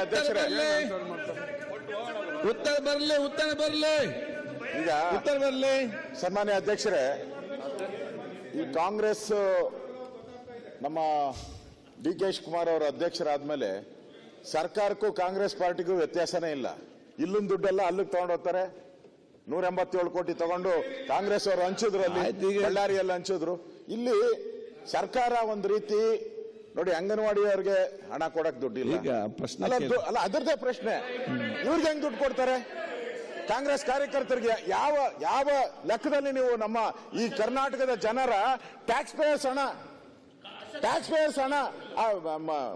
ಅಧ್ಯಕ್ಷರೇ ಉತ್ತರ ಬರಲಿ ಉತ್ತರ ಬರಲಿ. ಈಗ ಉತ್ತರ ಬರಲಿ. ಸನ್ಮಾನ್ಯ ಅಧ್ಯಕ್ಷರೇ ಈ ಕಾಂಗ್ರೆಸ್ ನಮ್ಮ ಡಿ ಕೆ ಕುಮಾರ್ ಅವರ ಅಧ್ಯಕ್ಷರಾದ್ಮೇಲೆ ಸರ್ಕಾರಕ್ಕೂ ಕಾಂಗ್ರೆಸ್ ಪಾರ್ಟಿಗೂ ವ್ಯತ್ಯಾಸನೇ ಇಲ್ಲ. ಇಲ್ಲೊಂದು ದುಡ್ಡೆಲ್ಲ ಅಲ್ಲಿಗೆ ತಗೊಂಡು ಹೋಗ್ತಾರೆ. ನೂರ ಎಂಬತ್ತೇಳು ಕೋಟಿ ತಗೊಂಡು ಕಾಂಗ್ರೆಸ್ ಅವರು ಹಂಚಿದ್ರು ಅಲ್ಲಿ ಬಳ್ಳಾರಿಯಲ್ಲಿ ಹಂಚಿದ್ರು. ಇಲ್ಲಿ ಸರ್ಕಾರ ಒಂದು ರೀತಿ ನೋಡಿ ಅಂಗನವಾಡಿಯವರಿಗೆ ಹಣ ಕೊಡಕ್ ದುಡ್ಡಿಲ್ಲ. ಈಗ ಪ್ರಶ್ನೆ ಅಲ್ಲ. ಅಲ್ಲ ಅದರದೇ ಪ್ರಶ್ನೆ. ಇವ್ರಿಗೆ ಹೆಂಗ್ ದುಡ್ಡು ಕೊಡ್ತಾರೆ? ಕಾಂಗ್ರೆಸ್ ಕಾರ್ಯಕರ್ತರಿಗೆ ಯಾವ ಯಾವ ಲೆಕ್ಕದಲ್ಲಿ ನೀವು ನಮ್ಮ ಈ ಕರ್ನಾಟಕದ ಜನರ ಟ್ಯಾಕ್ಸ್ ಪೇಯರ್ಸ್ ಹಣ ಟ್ಯಾಕ್ಸ್ ಪೇಯರ್ಸ್ ಹಣ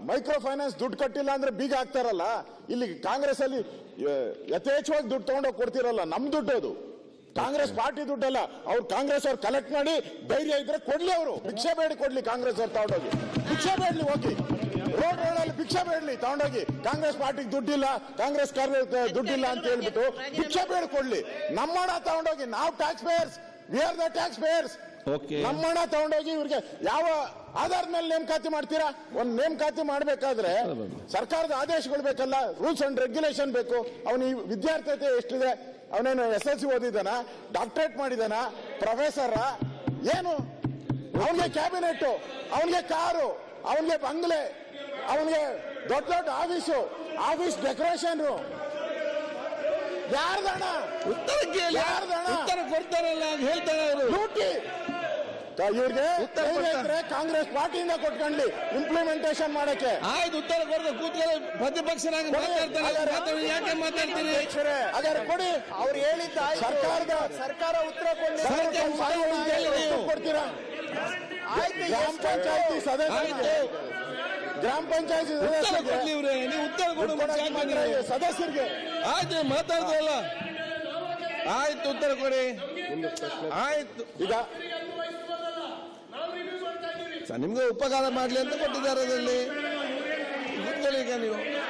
ಮೈಕ್ರೋ ಫೈನಾನ್ಸ್ ದುಡ್ಡು ಕಟ್ಟಿಲ್ಲ ಅಂದ್ರೆ ಬೀಗ ಹಾಕ್ತಾರಲ್ಲ ಇಲ್ಲಿ ಕಾಂಗ್ರೆಸ್ ಅಲ್ಲಿ ಯಥೇಚ್ಛವಾಗಿ ದುಡ್ಡು ತಗೊಂಡೋಗಿ ಕೊಡ್ತಿರಲ್ಲ ನಮ್ ದುಡ್ಡು ಅದು. ಕಾಂಗ್ರೆಸ್ ಪಾರ್ಟಿ ದುಡ್ಡಲ್ಲ ಅವ್ರು ಕಾಂಗ್ರೆಸ್ ಅವ್ರು ಕಲೆಕ್ಟ್ ಮಾಡಿ ಧೈರ್ಯ ಇದ್ರೆ ಕೊಡ್ಲಿ ಅವರು. ಭಿಕ್ಷೆ ಬೇಡಿ ಕೊಡ್ಲಿ ಕಾಂಗ್ರೆಸ್ ಅವ್ರು ತಗೊಂಡೋಗಿ. ಭಿಕ್ಷೆ ಬೇಡಲಿ ಹೋಗಿ ರೋಡ್ ರೋಡಲ್ಲಿ ಭಿಕ್ಷೆ ಬೇಡಲಿ ತಗೊಂಡೋಗಿ. ಕಾಂಗ್ರೆಸ್ ಪಾರ್ಟಿಗೆ ದುಡ್ಡಿಲ್ಲ ಕಾಂಗ್ರೆಸ್ ಕಾರ್ಯ ದುಡ್ಡಿಲ್ಲ ಅಂತ ಹೇಳ್ಬಿಟ್ಟು ಭಿಕ್ಷೆ ಬೇಡ ಕೊಡ್ಲಿ. ನಮ್ಮ ಹಣ ತಗೊಂಡೋಗಿ ನಾವು tax payers we are the tax payers okay ನಮ್ಮ ಹಣ ತಗೊಂಡೋಗಿ ಇವ್ರಿಗೆ ಯಾವ ಆಧಾರದ ಮೇಲೆ ನೇಮಕಾತಿ ಮಾಡ್ತೀರಾ? ಒಂದು ನೇಮಕಾತಿ ಮಾಡ್ಬೇಕಾದ್ರೆ ಸರ್ಕಾರದ ಆದೇಶಗಳು ಬೇಕಲ್ಲ ರೂಲ್ಸ್ ಅಂಡ್ ರೆಗ್ಯುಲೇಷನ್ ಬೇಕು. ಅವನು ವಿದ್ಯಾರ್ಥಿ ಎಷ್ಟಿದೆ? ಅವನೇನು ಎಸ್ ಎಲ್ ಸಿ ಓದಿದಾನ ಡಾಕ್ಟರೇಟ್ ಮಾಡಿದಾನ ಪ್ರೊಫೆಸರ ಏನು? ಅವನಿಗೆ ಕ್ಯಾಬಿನೆಟ್ ಅವನಿಗೆ ಕಾರು ಅವನಿಗೆ ಬಂಗ್ಲೆ ಅವನಿಗೆ ದೊಡ್ಡ ದೊಡ್ಡ ಆಫೀಸು ಆಫೀಸ್ ಡೆಕೋರೇಷನ್ ಯಾರ್ದಣ ಉತ್ತರಕ್ಕೆ ಕೇಳಿ. ಯಾರ್ದಣ? ಉತ್ತರ ಕೊಡ್ತಾರಲ್ಲ ಅಂತ ಹೇಳ್ತಾರೆ ಅವರು. ಇವ್ರಿಗೆ ಕಾಂಗ್ರೆಸ್ ಪಾರ್ಟಿಯಿಂದ ಕೊಟ್ಕೊಂಡ್ಲಿ ಇಂಪ್ಲಿಮೆಂಟೇಷನ್ ಮಾಡಕ್ಕೆ. ಆಯ್ತು ಉತ್ತರ ಕೊಡ್ತಾರೆ ಕೂತ್ಕೊಳ್ಳಿ ಪ್ರತಿಪಕ್ಷನಾಗಿ ಕೊಡಿ. ಮಾತಾಡ್ತಾರೆ ಯಾಕೆ ಮಾತಾಡ್ತೀರಿ ಅದರ ಕೊಡಿ. ಅವ್ರು ಹೇಳಿದ್ದ ಸರ್ಕಾರದ ಸರ್ಕಾರ ಉತ್ತರ ಕೊಡ್ತೀರಾ? ಆಯ್ತು ಗ್ರಾಮ? ಪಂಚಾಯತಿ ಸದಸ್ಯರಿಗೆ ಗ್ರಾಮ ಪಂಚಾಯತಿ ನೀವು ಉತ್ತರ ಕೊಡು. ಸದಸ್ಯರಿಗೆ. ಆಯ್ತು ಮಾತಾಡ್ತಲ್ಲ ಆಯ್ತು ಉತ್ತರ ಕೊಡಿ. ಆಯ್ತು. ಈಗ ನಿಮ್ಗೆ ಉಪಕಾರ ಮಾಡ್ಲಿ ಅಂತ ಕೊಟ್ಟಿದ್ದಾರೆ ಅದರಲ್ಲಿ. ಕೂತ್ಕೊಳ್ಳಿ ಈಗ ನೀವು.